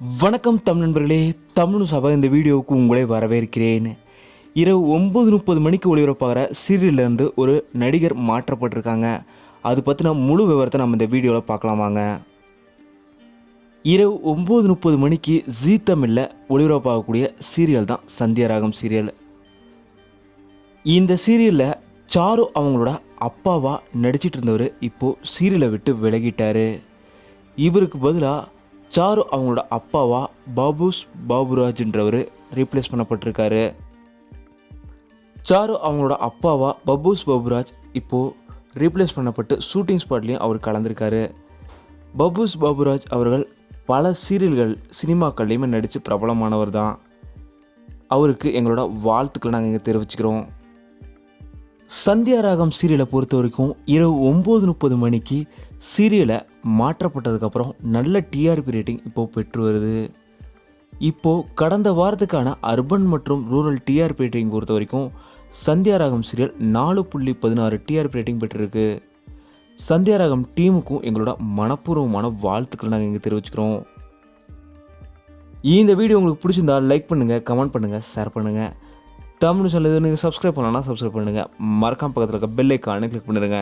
வணக்கம் தமிழ் நண்பர்களே தமிழ் சபா இந்த வீடியோவுக்கு உங்களை வரவேற்கிறேன். இரவு ஒம்பது முப்பது மணிக்கு ஒளிபரப்பாகிற சீரியல்லேருந்து ஒரு நடிகர் மாற்றப்பட்டிருக்காங்க. அது பற்றின முழு விவரத்தை நம்ம இந்த வீடியோவில் பார்க்கலாமாங்க இரவு ஒம்பது முப்பது மணிக்கு ஜீ தமிழில் ஒளிபரப்பாகக்கூடிய சீரியல் தான் சந்தியராகம் சீரியல். இந்த சீரியலில் சாரு அவங்களோட அப்பாவாக நடிச்சிட்டு இருந்தவர் இப்போது சீரியலை விட்டு விலகிட்டார். இவருக்கு பதிலாக சாரு அவங்களோட அப்பாவா பாபுஸ் பாபுராஜ்ன்றவர் ரீப்ளேஸ் பண்ணப்பட்டிருக்காரு. சாரு அவங்களோட அப்பாவா பபூஸ் பாபுராஜ் இப்போது ரீப்ளேஸ் பண்ணப்பட்டு ஷூட்டிங் ஸ்பாட்லேயும் அவர் கலந்துருக்காரு. பபூஸ் பாபுராஜ் அவர்கள் பல சீரியல்கள் சினிமாக்கள்லையுமே நடித்து பிரபலமானவர் தான் அவருக்கு எங்களோட வாழ்த்துக்களை நாங்கள் இங்கே தெரிவிச்சுக்கிறோம். சந்தியா ராகம் சீரியலை பொறுத்த வரைக்கும் இரவு ஒம்பது முப்பது மணிக்கு சீரியலை மாற்றப்பட்டதுக்கப்புறம் நல்ல டிஆர்பி ரேட்டிங் இப்போது பெற்று வருது. இப்போது கடந்த வாரத்துக்கான அர்பன் மற்றும் ரூரல் டிஆர்பி ரேட்டிங் பொறுத்த வரைக்கும் சந்தியா ராகம் சீரியல் நாலு புள்ளி பதினாறு டிஆர்பி ரேட்டிங் பெற்றிருக்கு. சந்தியா ராகம் டீமுக்கும் எங்களோட மனப்பூர்வமான வாழ்த்துக்களை நாங்கள் இங்கே தெரிவிச்சுக்கிறோம். இந்த வீடியோ உங்களுக்கு பிடிச்சிருந்தா லைக் பண்ணுங்கள் கமெண்ட் பண்ணுங்கள் ஷேர் பண்ணுங்கள் தமிழ் சொல்லுது நீங்கள் சப்ஸ்கிரைப் பண்ணலன்னா சப்ஸ்கிரைப் பண்ணுங்கள் மறக்காம பக்கத்தில் இருக்க பெல் ஐக்கானு கிளிக் பண்ணிடுங்க